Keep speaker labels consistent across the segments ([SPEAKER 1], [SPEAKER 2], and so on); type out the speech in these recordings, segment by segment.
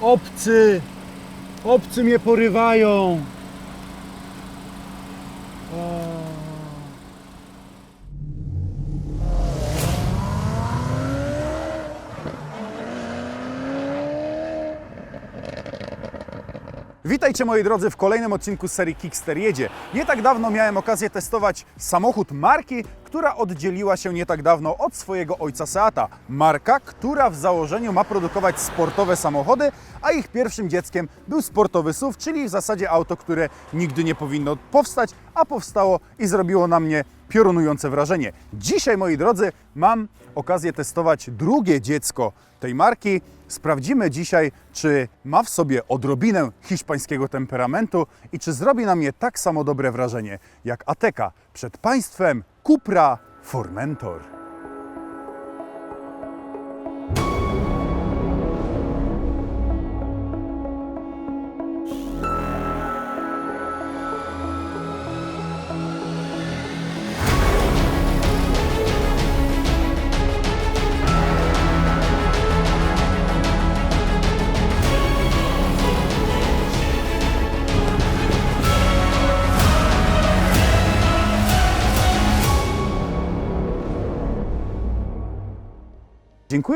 [SPEAKER 1] Obcy! Obcy mnie porywają! Witajcie moi drodzy w kolejnym odcinku serii Kickster jedzie. Nie tak dawno miałem okazję testować samochód marki, która oddzieliła się nie tak dawno od swojego ojca Seata. Marka, która w założeniu ma produkować sportowe samochody, a ich pierwszym dzieckiem był sportowy SUV, czyli w zasadzie auto, które nigdy nie powinno powstać, a powstało i zrobiło na mnie piorunujące wrażenie. Dzisiaj, moi drodzy, mam okazję testować drugie dziecko tej marki. Sprawdzimy dzisiaj, czy ma w sobie odrobinę hiszpańskiego temperamentu i czy zrobi na mnie tak samo dobre wrażenie jak Ateka przed państwem Cupra Formentor.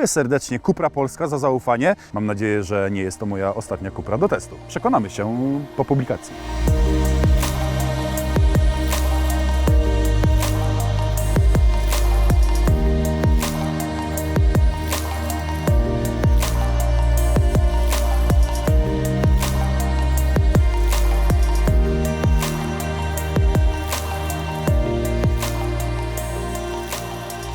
[SPEAKER 1] Dziękuję serdecznie Kupra Polska za zaufanie. Mam nadzieję, że nie jest to moja ostatnia Kupra do testu. Przekonamy się po publikacji.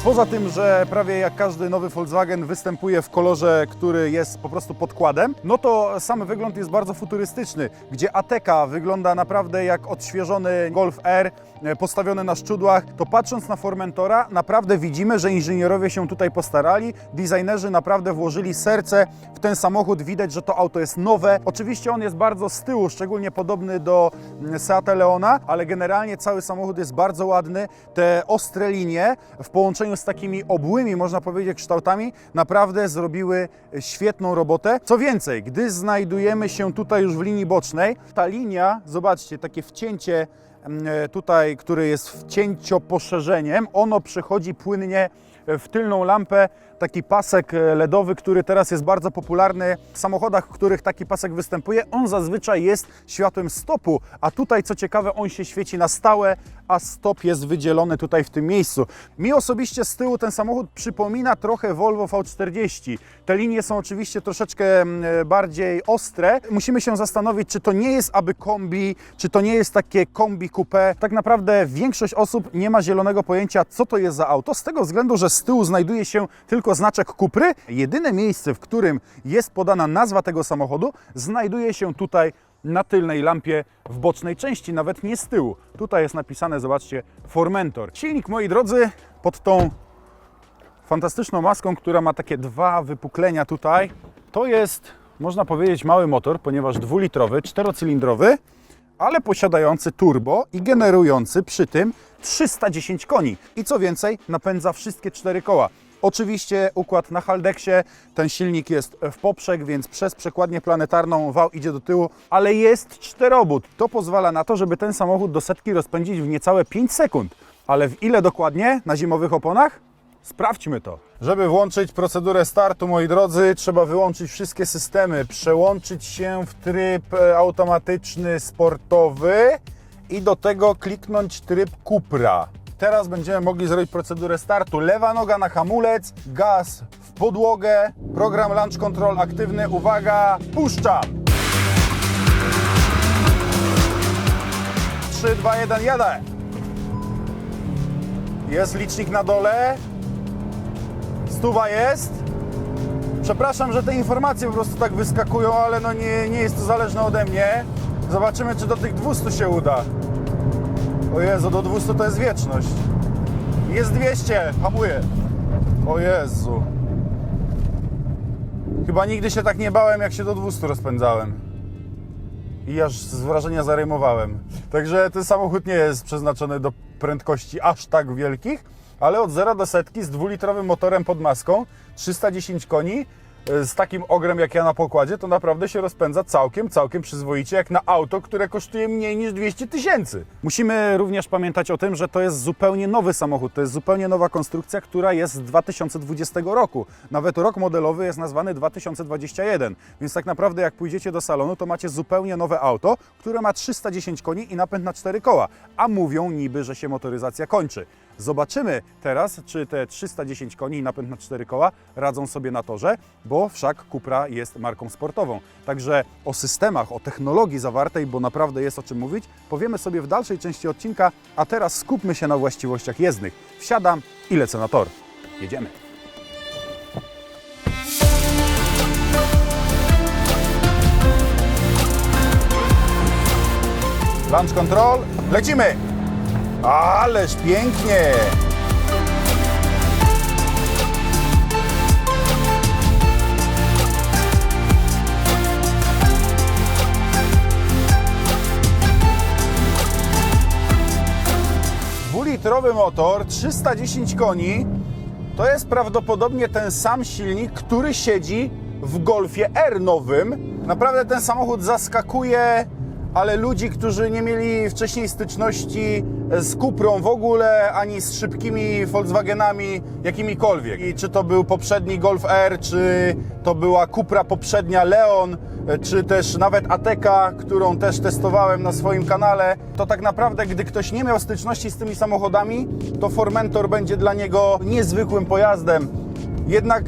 [SPEAKER 1] Poza tym, że prawie jak każdy nowy Volkswagen występuje w kolorze, który jest po prostu podkładem, no to sam wygląd jest bardzo futurystyczny, gdzie Ateka wygląda naprawdę jak odświeżony Golf R e, postawiony na szczudłach, to patrząc na Formentora naprawdę widzimy, że inżynierowie się tutaj postarali, designerzy naprawdę włożyli serce w ten samochód, widać, że to auto jest nowe. Oczywiście on jest bardzo z tyłu, szczególnie podobny do mm, Seata Leona, ale generalnie cały samochód jest bardzo ładny. Te ostre linie w połączeniu z takimi obłymi, można powiedzieć, kształtami, naprawdę zrobiły świetną robotę. Co więcej, gdy znajdujemy się tutaj już w linii bocznej, ta linia, zobaczcie, takie wcięcie mm, e, tutaj, które jest wcięcioposzerzeniem, ono przechodzi płynnie w tylną lampę taki pasek e, LEDowy, który teraz jest bardzo popularny w samochodach, w których taki pasek występuje. On zazwyczaj jest światłem stopu, a tutaj co ciekawe, on się świeci na stałe, a stop jest wydzielony tutaj w tym miejscu. Mi osobiście z tyłu ten samochód przypomina trochę Volvo V40. Te linie są oczywiście troszeczkę mm, e, bardziej ostre. Musimy się zastanowić, czy to nie jest aby kombi, czy to nie jest takie kombi coupé. Tak naprawdę większość osób nie ma zielonego pojęcia, co to jest za auto, z tego względu, że z tyłu znajduje się tylko znaczek Kupry. Jedyne miejsce, w którym jest podana nazwa tego samochodu, znajduje się tutaj na tylnej lampie w bocznej części, nawet nie z tyłu. Tutaj jest napisane, zobaczcie, Formentor. Silnik, moi drodzy, pod tą fantastyczną maską, która ma takie dwa wypuklenia tutaj, to jest, można powiedzieć, mały motor, ponieważ dwulitrowy, czterocylindrowy, ale posiadający turbo i generujący przy tym 310 koni. I co więcej, napędza wszystkie cztery koła. Oczywiście układ na Haldeksie, ten silnik jest w poprzek, więc przez przekładnię planetarną wał idzie do tyłu, ale jest czterobód. To pozwala na to, żeby ten samochód do setki rozpędzić w niecałe 5 sekund. Ale w ile dokładnie na zimowych oponach? Sprawdźmy to. Żeby włączyć procedurę startu, moi drodzy, trzeba wyłączyć wszystkie systemy, przełączyć się w tryb e, automatyczny, sportowy i do tego kliknąć tryb Cupra. Teraz będziemy mogli zrobić procedurę startu. Lewa noga na hamulec, gaz w podłogę, program Launch Control aktywny. Uwaga, puszczam! 3, 2, 1, jadę! Jest licznik na dole, Stuwa jest. Przepraszam, że te informacje po prostu tak wyskakują, ale no nie, nie jest to zależne ode mnie. Zobaczymy, czy do tych 200 się uda. O Jezu, do 200 to jest wieczność. Jest 200, hamuję. O Jezu. Chyba nigdy się tak nie bałem, jak się do 200 rozpędzałem. I aż z wrażenia zarejmowałem. Także ten samochód nie jest przeznaczony do prędkości aż tak wielkich, ale od 0 do setki z dwulitrowym motorem pod maską, 310 koni, z takim ogrem jak ja na pokładzie, to naprawdę się rozpędza całkiem, całkiem przyzwoicie, jak na auto, które kosztuje mniej niż 200 tysięcy. Musimy również pamiętać o tym, że to jest zupełnie nowy samochód, to jest zupełnie nowa konstrukcja, która jest z 2020 roku. Nawet rok modelowy jest nazwany 2021, więc tak naprawdę jak pójdziecie do salonu, to macie zupełnie nowe auto, które ma 310 koni i napęd na 4 koła, a mówią niby, że się motoryzacja kończy. Zobaczymy teraz, czy te 310 koni i napęd na 4 koła radzą sobie na torze, bo wszak Cupra jest marką sportową. Także o systemach, o technologii zawartej, bo naprawdę jest o czym mówić, powiemy sobie w dalszej części odcinka, a teraz skupmy się na właściwościach jezdnych. Wsiadam i lecę na tor. Jedziemy. Launch control, lecimy! Ależ pięknie! Dwulitrowy motor, 310 koni. To jest prawdopodobnie ten sam silnik, który siedzi w Golfie R nowym. Naprawdę ten samochód zaskakuje, ale ludzi, którzy nie mieli wcześniej styczności z Cuprą w ogóle, ani z szybkimi Volkswagenami jakimikolwiek. I czy to był poprzedni Golf R, czy to była Cupra poprzednia Leon, czy też nawet Ateka, którą też testowałem na swoim kanale, to tak naprawdę, gdy ktoś nie miał styczności z tymi samochodami, to Formentor będzie dla niego niezwykłym pojazdem. Jednak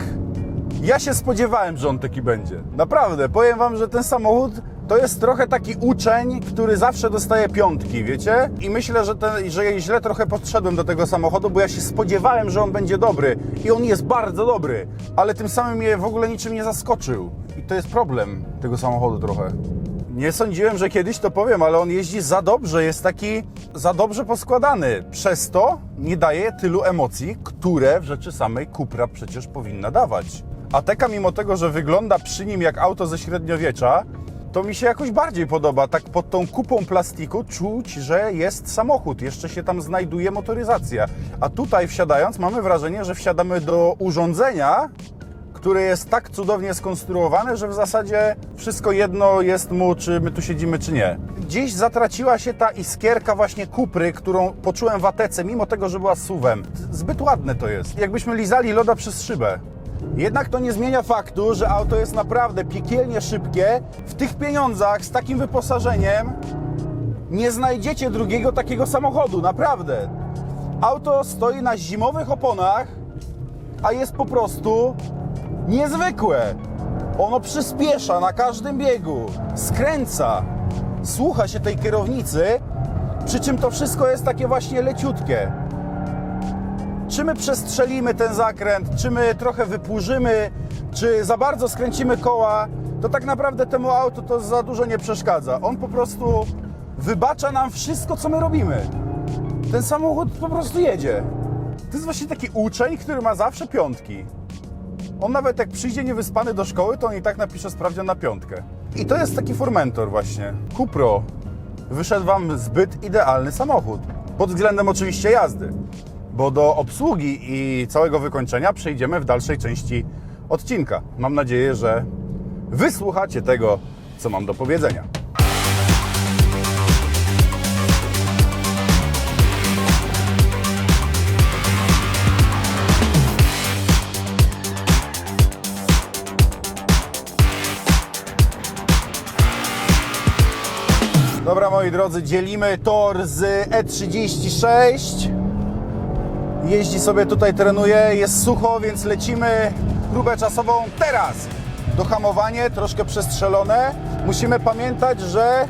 [SPEAKER 1] ja się spodziewałem, że on taki będzie. Naprawdę, powiem Wam, że ten samochód to jest trochę taki uczeń, który zawsze dostaje piątki, wiecie? I myślę, że, że źle trochę podszedłem do tego samochodu, bo ja się spodziewałem, że on będzie dobry. I on jest bardzo dobry, ale tym samym mnie w ogóle niczym nie zaskoczył. I to jest problem tego samochodu trochę. Nie sądziłem, że kiedyś to powiem, ale on jeździ za dobrze, jest taki za dobrze poskładany. Przez to nie daje tylu emocji, które w rzeczy samej Cupra przecież powinna dawać. A Teka mimo tego, że wygląda przy nim jak auto ze średniowiecza, to mi się jakoś bardziej podoba. Tak pod tą kupą plastiku czuć, że jest samochód, jeszcze się tam znajduje motoryzacja. A tutaj wsiadając mamy wrażenie, że wsiadamy do urządzenia, które jest tak cudownie skonstruowane, że w zasadzie wszystko jedno jest mu, czy my tu siedzimy, czy nie. Gdzieś zatraciła się ta iskierka właśnie kupry, którą poczułem w Atece, mimo tego, że była suwem. Zbyt ładne to jest. Jakbyśmy lizali loda przez szybę. Jednak to nie zmienia faktu, że auto jest naprawdę piekielnie szybkie. W tych pieniądzach, z takim wyposażeniem, nie znajdziecie drugiego takiego samochodu, naprawdę. Auto stoi na zimowych oponach, a jest po prostu niezwykłe. Ono przyspiesza na każdym biegu, skręca, słucha się tej kierownicy, przy czym to wszystko jest takie właśnie leciutkie. Czy my przestrzelimy ten zakręt, czy my trochę wypłużymy, czy za bardzo skręcimy koła, to tak naprawdę temu autu to za dużo nie przeszkadza. On po prostu wybacza nam wszystko, co my robimy. Ten samochód po prostu jedzie. To jest właśnie taki uczeń, który ma zawsze piątki. On nawet jak przyjdzie niewyspany do szkoły, to on i tak napisze sprawdzian na piątkę. I to jest taki Formentor właśnie. Cupro. Wyszedł Wam zbyt idealny samochód. Pod względem oczywiście jazdy. Bo do obsługi i całego wykończenia przejdziemy w dalszej części odcinka. Mam nadzieję, że wysłuchacie tego, co mam do powiedzenia. Dobra, moi drodzy, dzielimy tor z E36. Jeździ sobie tutaj, trenuje, jest sucho, więc lecimy próbę czasową teraz. Dohamowanie troszkę przestrzelone. Musimy pamiętać, że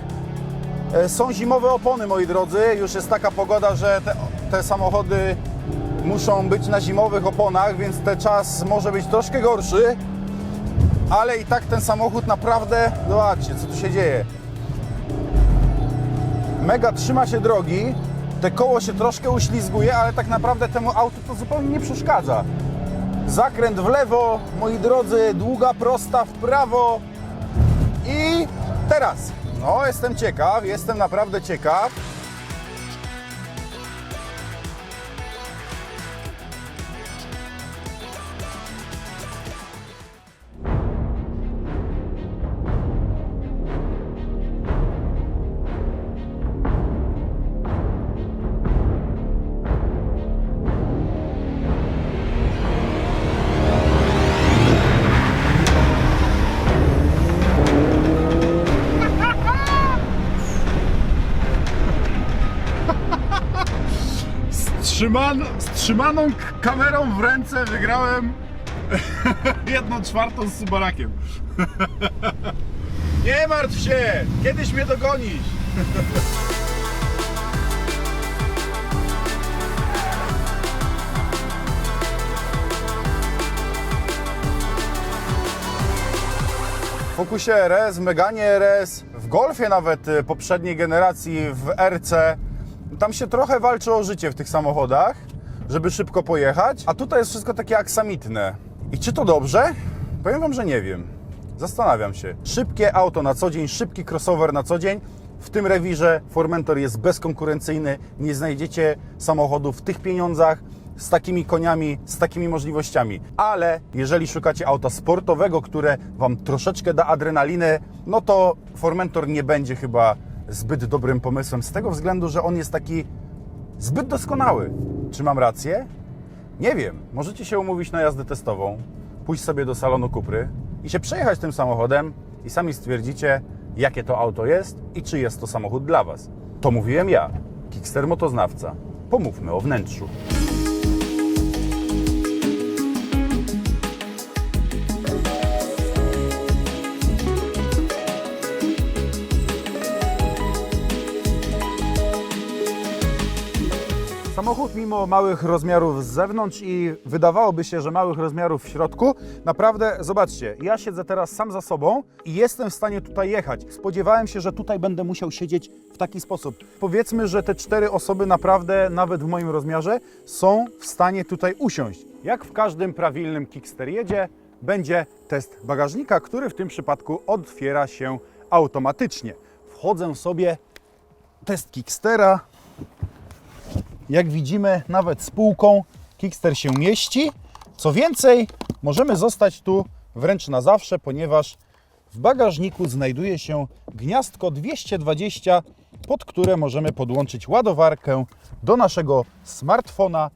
[SPEAKER 1] e, są zimowe opony, moi drodzy. Już jest taka pogoda, że te, te samochody muszą być na zimowych oponach, więc ten czas może być troszkę gorszy. Ale i tak ten samochód naprawdę, zobaczcie, co tu się dzieje mega trzyma się drogi, te koło się troszkę uślizguje, ale tak naprawdę temu autu to zupełnie nie przeszkadza. Zakręt w lewo, moi drodzy, długa, prosta w prawo i teraz. No, jestem ciekaw, jestem naprawdę ciekaw. Trzyman, z kamerą w ręce wygrałem jedną czwartą z Subarakiem. Nie martw się, kiedyś mnie dogonisz. Focusie RS, Meganie RS, w Golfie nawet y, poprzedniej generacji, w RC. Tam się trochę walczy o życie w tych samochodach, żeby szybko pojechać, a tutaj jest wszystko takie aksamitne. I czy to dobrze? Powiem Wam, że nie wiem. Zastanawiam się. Szybkie auto na co dzień, szybki crossover na co dzień. W tym rewirze Formentor jest bezkonkurencyjny. Nie znajdziecie samochodu w tych pieniądzach, z takimi koniami, z takimi możliwościami. Ale jeżeli szukacie auta sportowego, które Wam troszeczkę da adrenaliny, no to Formentor nie będzie chyba zbyt dobrym pomysłem z tego względu, że on jest taki zbyt doskonały. Czy mam rację? Nie wiem. Możecie się umówić na jazdę testową, pójść sobie do salonu Kupry i się przejechać tym samochodem i sami stwierdzicie, jakie to auto jest i czy jest to samochód dla Was. To mówiłem ja, Kickster Motoznawca. Pomówmy o wnętrzu. Samochód mimo małych rozmiarów z zewnątrz i wydawałoby się, że małych rozmiarów w środku, naprawdę, zobaczcie, ja siedzę teraz sam za sobą i jestem w stanie tutaj jechać. Spodziewałem się, że tutaj będę musiał siedzieć w taki sposób. Powiedzmy, że te cztery osoby naprawdę, nawet w moim rozmiarze, są w stanie tutaj usiąść. Jak w każdym prawilnym Kickster jedzie, będzie test bagażnika, który w tym przypadku otwiera się automatycznie. Wchodzę sobie, test Kickstera, jak widzimy, nawet z półką Kickster się mieści. Co więcej, możemy zostać tu wręcz na zawsze, ponieważ w bagażniku znajduje się gniazdko 220, pod które możemy podłączyć ładowarkę do naszego smartfona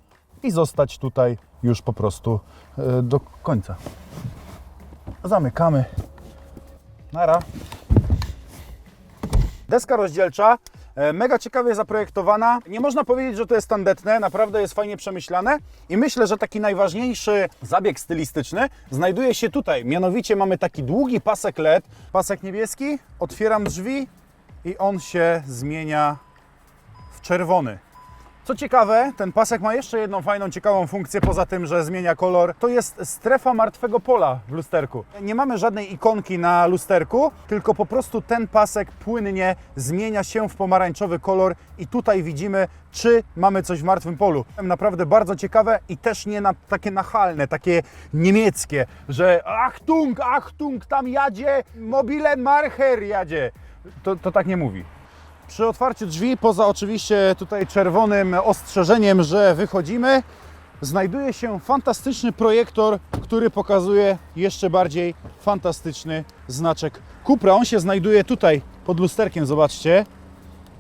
[SPEAKER 1] i zostać tutaj już po prostu e, do końca. Zamykamy. Nara. Deska rozdzielcza, mega ciekawie zaprojektowana. Nie można powiedzieć, że to jest tandetne, naprawdę jest fajnie przemyślane i myślę, że taki najważniejszy zabieg stylistyczny znajduje się tutaj. Mianowicie mamy taki długi pasek LED, pasek niebieski, otwieram drzwi i on się zmienia w czerwony. Co ciekawe, ten pasek ma jeszcze jedną fajną, ciekawą funkcję, poza tym, że zmienia kolor. To jest strefa martwego pola w lusterku. Nie mamy żadnej ikonki na lusterku, tylko po prostu ten pasek płynnie zmienia się w pomarańczowy kolor i tutaj widzimy, czy mamy coś w martwym polu. Naprawdę bardzo ciekawe i też nie na, takie nachalne, takie niemieckie, że Achtung, Achtung, tam jadzie, Mobilen Marcher jadzie. To, to tak nie mówi. Przy otwarciu drzwi, poza oczywiście tutaj czerwonym ostrzeżeniem, że wychodzimy, znajduje się fantastyczny projektor, który pokazuje jeszcze bardziej fantastyczny znaczek Cupra. On się znajduje tutaj pod lusterkiem, zobaczcie.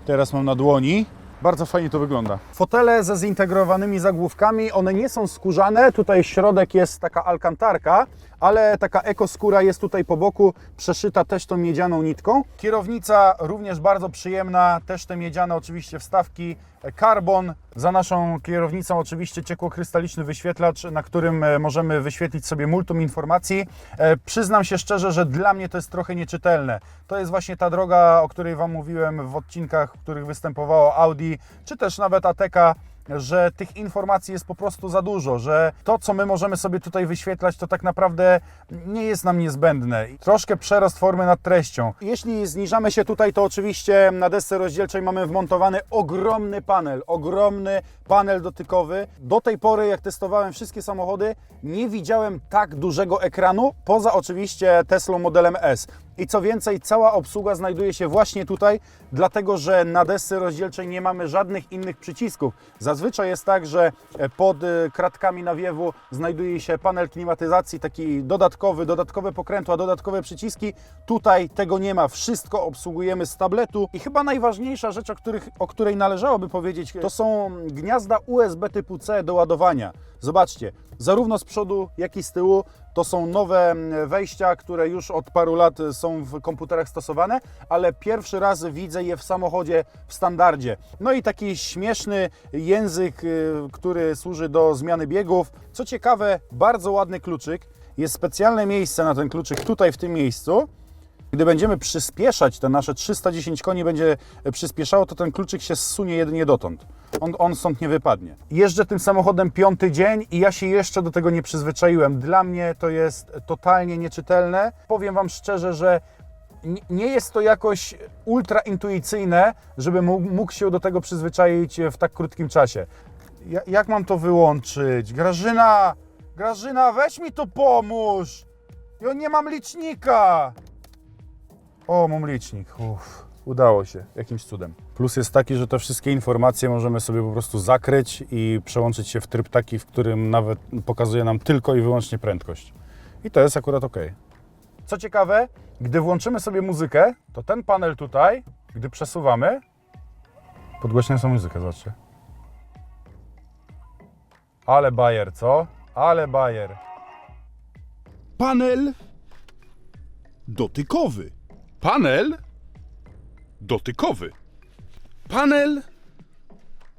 [SPEAKER 1] Teraz mam na dłoni. Bardzo fajnie to wygląda. Fotele ze zintegrowanymi zagłówkami, one nie są skórzane. Tutaj środek jest taka alkantarka, ale taka ekoskóra jest tutaj po boku, przeszyta też tą miedzianą nitką. Kierownica również bardzo przyjemna, też te miedziane oczywiście wstawki. Carbon, za naszą kierownicą oczywiście ciekłokrystaliczny wyświetlacz, na którym e, możemy wyświetlić sobie multum informacji. E, Przyznam się szczerze, że dla mnie to jest trochę nieczytelne. To jest właśnie ta droga, o której Wam mówiłem w odcinkach, w których występowało Audi, czy też nawet Ateka, że tych informacji jest po prostu za dużo, że to, co my możemy sobie tutaj wyświetlać, to tak naprawdę nie jest nam niezbędne. Troszkę przerost formy nad treścią. Jeśli zniżamy się tutaj, to oczywiście na desce rozdzielczej mamy wmontowany ogromny panel, ogromny panel dotykowy. Do tej pory, jak testowałem wszystkie samochody, nie widziałem tak dużego ekranu, poza oczywiście Teslą modelem S. I co więcej, cała obsługa znajduje się właśnie tutaj, dlatego że na desce rozdzielczej nie mamy żadnych innych przycisków. Zazwyczaj jest tak, że pod y, kratkami nawiewu znajduje się panel klimatyzacji, taki dodatkowy, dodatkowe pokrętła, dodatkowe przyciski. Tutaj tego nie ma, wszystko obsługujemy z tabletu. I chyba najważniejsza rzecz, o, których, o której należałoby powiedzieć, to są gniazda USB typu C do ładowania. Zobaczcie, zarówno z przodu, jak i z tyłu to są nowe mm, wejścia, które już od paru lat są w komputerach stosowane, ale pierwszy raz widzę je w samochodzie w standardzie. No i taki śmieszny język, y, który służy do zmiany biegów. Co ciekawe, bardzo ładny kluczyk. Jest specjalne miejsce na ten kluczyk tutaj w tym miejscu. Gdy będziemy przyspieszać, te nasze 310 koni będzie przyspieszało, to ten kluczyk się zsunie jedynie dotąd. On, on stąd nie wypadnie. Jeżdżę tym samochodem piąty dzień i ja się jeszcze do tego nie przyzwyczaiłem. Dla mnie to jest totalnie nieczytelne. Powiem Wam szczerze, że nie- jest to jakoś ultra intuicyjne, żeby mógł, się do tego przyzwyczaić w tak krótkim czasie. Ja, jak mam to wyłączyć? Grażyna! Grażyna, weź mi tu pomóż! Ja nie mam licznika! O, mam licznik. Udało się, jakimś cudem. Plus jest taki, że te wszystkie informacje możemy sobie po prostu zakryć i przełączyć się w tryb taki, w którym nawet pokazuje nam tylko i wyłącznie prędkość. I to jest akurat ok. Co ciekawe, gdy włączymy sobie muzykę, to ten panel tutaj, gdy przesuwamy, podgłośniam sobie muzykę, zobaczcie. Ale bajer, co? Ale bajer.
[SPEAKER 2] Panel dotykowy. Panel dotykowy. Panel.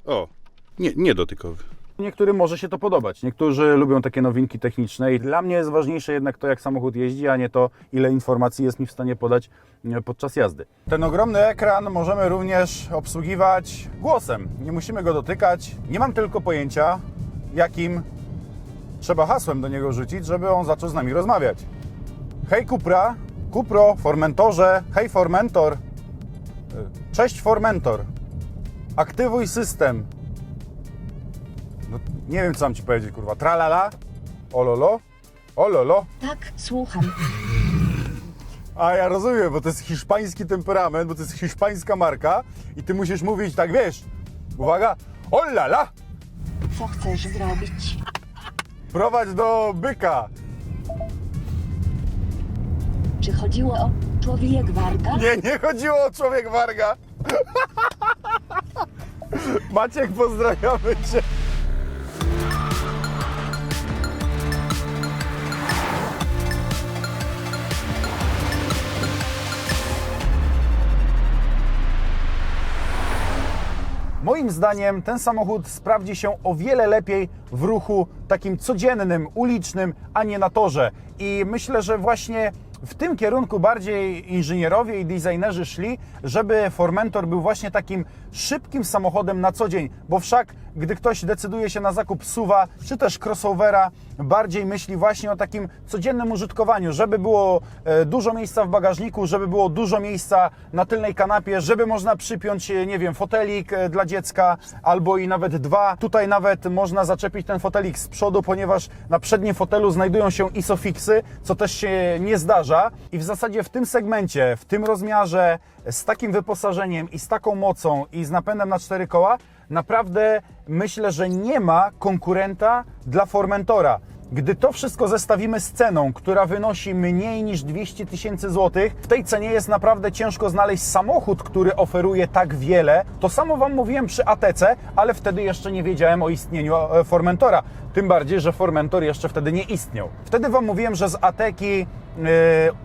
[SPEAKER 2] O, nie, nie dotykowy.
[SPEAKER 1] Niektórym może się to podobać. Niektórzy lubią takie nowinki techniczne i dla mnie jest ważniejsze jednak to, jak samochód jeździ, a nie to, ile informacji jest mi w stanie podać e, podczas jazdy. Ten ogromny ekran możemy również obsługiwać głosem. Nie musimy go dotykać. Nie mam tylko pojęcia, jakim trzeba hasłem do niego rzucić, żeby on zaczął z nami rozmawiać. Hej Cupra, Cupro, Formentorze, hej Formentor, E, cześć Formentor, aktywuj system, no, nie wiem, co mam ci powiedzieć, kurwa. Tralala? Ololo? Ololo?
[SPEAKER 3] Tak, słucham.
[SPEAKER 1] A ja rozumiem, bo to jest hiszpański temperament, bo to jest hiszpańska marka i ty musisz mówić tak, wiesz, uwaga, olala,
[SPEAKER 3] Co chcesz zrobić?
[SPEAKER 1] prowadź do byka.
[SPEAKER 3] Czy chodziło o człowiek warga?
[SPEAKER 1] Nie, nie chodziło o człowiek warga. Maciek, pozdrawiamy cię. Moim zdaniem ten samochód sprawdzi się o wiele lepiej w ruchu takim codziennym, ulicznym, a nie na torze. I myślę, że właśnie w tym kierunku bardziej inżynierowie i designerzy szli, żeby Formentor był właśnie takim szybkim samochodem na co dzień, bo wszak gdy ktoś decyduje się na zakup suwa czy też crossovera, bardziej myśli właśnie o takim codziennym użytkowaniu, żeby było e, dużo miejsca w bagażniku, żeby było dużo miejsca na tylnej kanapie, żeby można przypiąć, e, nie wiem, fotelik e, dla dziecka albo i nawet dwa. Tutaj nawet można zaczepić ten fotelik z przodu, ponieważ na przednim fotelu znajdują się isofixy, co też się nie zdarza. I w zasadzie w tym segmencie, w tym rozmiarze, z takim wyposażeniem i z taką mocą i z napędem na cztery koła, naprawdę myślę, że nie ma konkurenta dla Formentora. Gdy to wszystko zestawimy z ceną, która wynosi mniej niż 200 tysięcy złotych, w tej cenie jest naprawdę ciężko znaleźć samochód, który oferuje tak wiele. To samo Wam mówiłem przy ATC, ale wtedy jeszcze nie wiedziałem o istnieniu e, Formentora. Tym bardziej, że Formentor jeszcze wtedy nie istniał. Wtedy Wam mówiłem, że z Ateki e,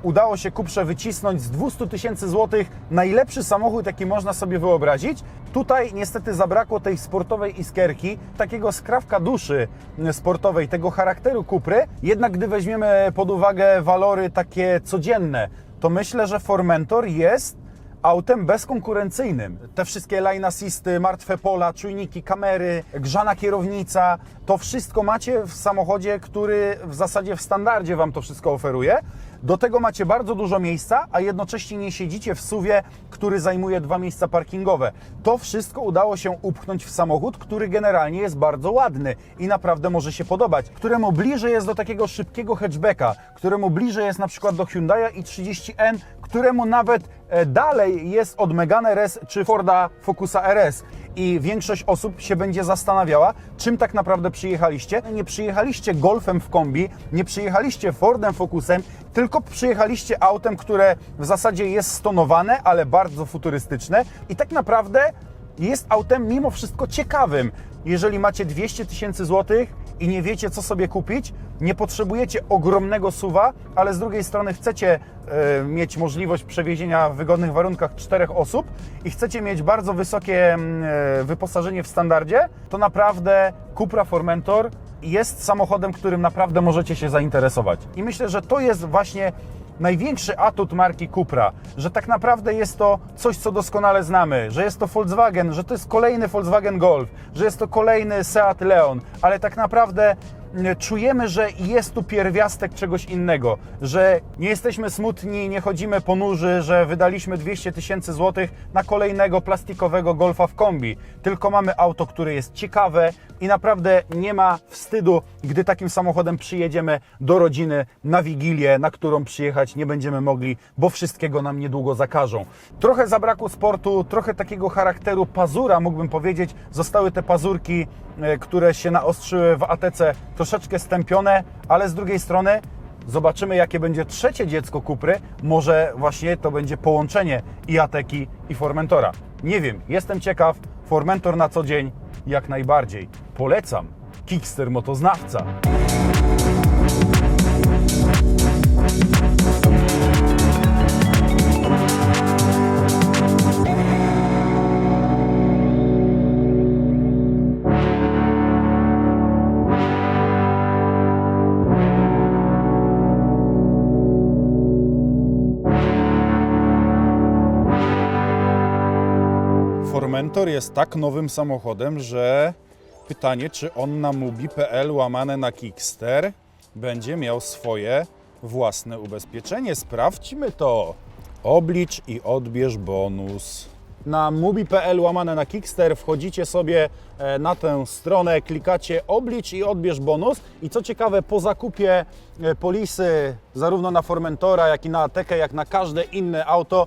[SPEAKER 1] udało się Kuprze wycisnąć z 200 tysięcy złotych najlepszy samochód, jaki można sobie wyobrazić. Tutaj niestety zabrakło tej sportowej iskierki, takiego skrawka duszy m, sportowej, tego charakteru Kupry. Jednak gdy weźmiemy pod uwagę walory takie codzienne, to myślę, że Formentor jest autem bezkonkurencyjnym. Te wszystkie line assisty, martwe pola, czujniki, kamery, grzana kierownica, to wszystko macie w samochodzie, który w zasadzie w standardzie Wam to wszystko oferuje. Do tego macie bardzo dużo miejsca, a jednocześnie nie siedzicie w suwie, który zajmuje dwa miejsca parkingowe. To wszystko udało się upchnąć w samochód, który generalnie jest bardzo ładny i naprawdę może się podobać, któremu bliżej jest do takiego szybkiego hatchbacka, któremu bliżej jest na przykład do Hyundai i30N, któremu nawet e, dalej jest od Megane RS czy Forda Focusa RS. I większość osób się będzie zastanawiała, czym tak naprawdę przyjechaliście. Nie przyjechaliście Golfem w kombi, nie przyjechaliście Fordem Focusem, tylko przyjechaliście autem, które w zasadzie jest stonowane, ale bardzo futurystyczne. I tak naprawdę jest autem mimo wszystko ciekawym. Jeżeli macie 200 tysięcy złotych i nie wiecie, co sobie kupić, nie potrzebujecie ogromnego suwa, ale z drugiej strony chcecie e, mieć możliwość przewiezienia w wygodnych warunkach czterech osób i chcecie mieć bardzo wysokie e, wyposażenie w standardzie, to naprawdę Cupra Formentor jest samochodem, którym naprawdę możecie się zainteresować. I myślę, że to jest właśnie największy atut marki Cupra, że tak naprawdę jest to coś, co doskonale znamy, że jest to Volkswagen, że to jest kolejny Volkswagen Golf, że jest to kolejny Seat Leon, ale tak naprawdę czujemy, że jest tu pierwiastek czegoś innego, że nie jesteśmy smutni, nie chodzimy ponurzy, że wydaliśmy 200 tysięcy złotych na kolejnego plastikowego Golfa w kombi, tylko mamy auto, które jest ciekawe i naprawdę nie ma wstydu, gdy takim samochodem przyjedziemy do rodziny na Wigilię, na którą przyjechać nie będziemy mogli, bo wszystkiego nam niedługo zakażą. Trochę zabrakło sportu, trochę takiego charakteru pazura, mógłbym powiedzieć. Zostały te pazurki, e, które się naostrzyły w ATC, troszeczkę stępione, ale z drugiej strony Zobaczymy, jakie będzie trzecie dziecko Kupry. Może właśnie to będzie połączenie i Ateki, i Formentora. Nie wiem, jestem ciekaw. Formentor na co dzień jak najbardziej. Polecam. Kickster Motoznawca. Formentor jest tak nowym samochodem, że pytanie, czy on na mubi.pl łamane na Kickster będzie miał swoje własne ubezpieczenie. Sprawdźmy to. Oblicz i odbierz bonus. Na mubi.pl łamane na Kickster wchodzicie sobie e, na tę stronę, klikacie oblicz i odbierz bonus i co ciekawe po zakupie e, polisy zarówno na Formentora, jak i na Atekę, jak na każde inne auto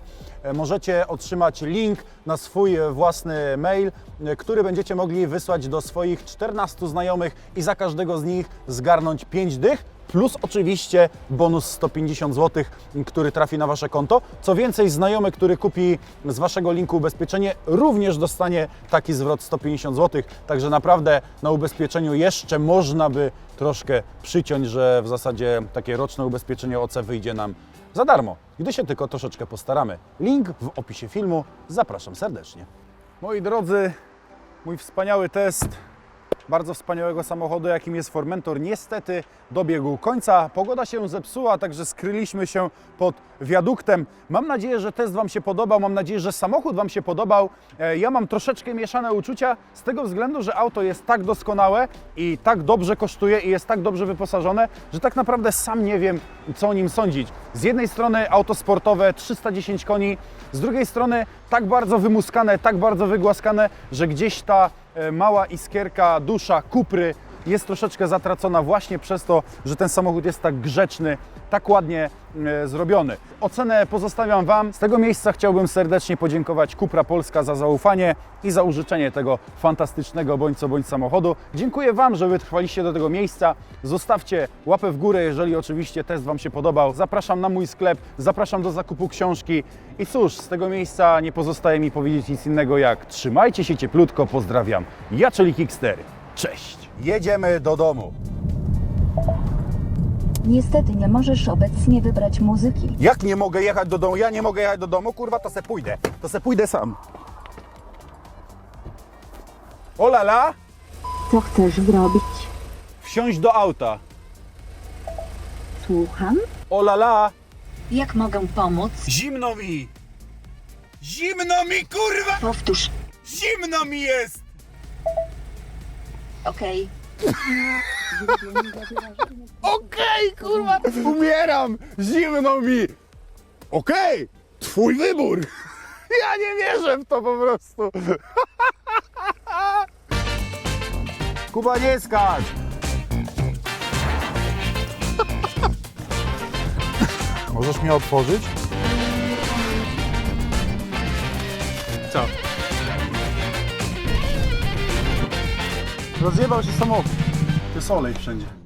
[SPEAKER 1] możecie otrzymać link na swój e, własny mail, e, który będziecie mogli wysłać do swoich 14 znajomych i za każdego z nich zgarnąć 5 dych plus oczywiście bonus 150 zł, który trafi na Wasze konto. Co więcej, znajomy, który kupi z Waszego linku ubezpieczenie, również dostanie taki zwrot 150 zł. Także naprawdę na ubezpieczeniu jeszcze można by troszkę przyciąć, że w zasadzie takie roczne ubezpieczenie OC wyjdzie nam za darmo, gdy się tylko troszeczkę postaramy. Link w opisie filmu. Zapraszam serdecznie. Moi drodzy, mój wspaniały test bardzo wspaniałego samochodu, jakim jest Formentor, niestety dobiegł końca. Pogoda się zepsuła, także skryliśmy się pod wiaduktem. Mam nadzieję, że test Wam się podobał, mam nadzieję, że samochód Wam się podobał. E, Ja mam troszeczkę mieszane uczucia z tego względu, że auto jest tak doskonałe i tak dobrze kosztuje i jest tak dobrze wyposażone, że tak naprawdę sam nie wiem, co o nim sądzić. Z jednej strony auto sportowe, 310 koni, z drugiej strony tak bardzo wymuskane, tak bardzo wygłaskane, że gdzieś ta mała iskierka, dusza, kupry jest troszeczkę zatracona właśnie przez to, że ten samochód jest tak grzeczny, tak ładnie e, zrobiony. Ocenę pozostawiam Wam. Z tego miejsca chciałbym serdecznie podziękować Kupra Polska za zaufanie i za użyczenie tego fantastycznego bądź co bądź samochodu. Dziękuję Wam, że wytrwaliście do tego miejsca. Zostawcie łapę w górę, jeżeli oczywiście test Wam się podobał. Zapraszam na mój sklep, zapraszam do zakupu książki. I cóż, z tego miejsca nie pozostaje mi powiedzieć nic innego jak trzymajcie się cieplutko, pozdrawiam. Ja, czyli Kickster. Cześć! Jedziemy do domu.
[SPEAKER 3] Niestety nie możesz obecnie wybrać muzyki.
[SPEAKER 1] Jak nie mogę jechać do domu? Ja nie mogę jechać do domu, kurwa, to se pójdę. To se pójdę sam. Olala,
[SPEAKER 3] Co chcesz zrobić?
[SPEAKER 1] wsiąść do auta.
[SPEAKER 3] Słucham.
[SPEAKER 1] Olala,
[SPEAKER 3] Jak mogę pomóc?
[SPEAKER 1] zimno mi. Zimno mi, kurwa!
[SPEAKER 3] Powtórz.
[SPEAKER 1] Zimno mi jest!
[SPEAKER 3] Okej.
[SPEAKER 1] Okej, kurwa, umieram! Zimno mi! Okej, twój wybór! Ja nie wierzę w to po prostu. Kuba, nie skacz! Możesz mnie otworzyć? Rozjebał się samochód. Jest olej wszędzie.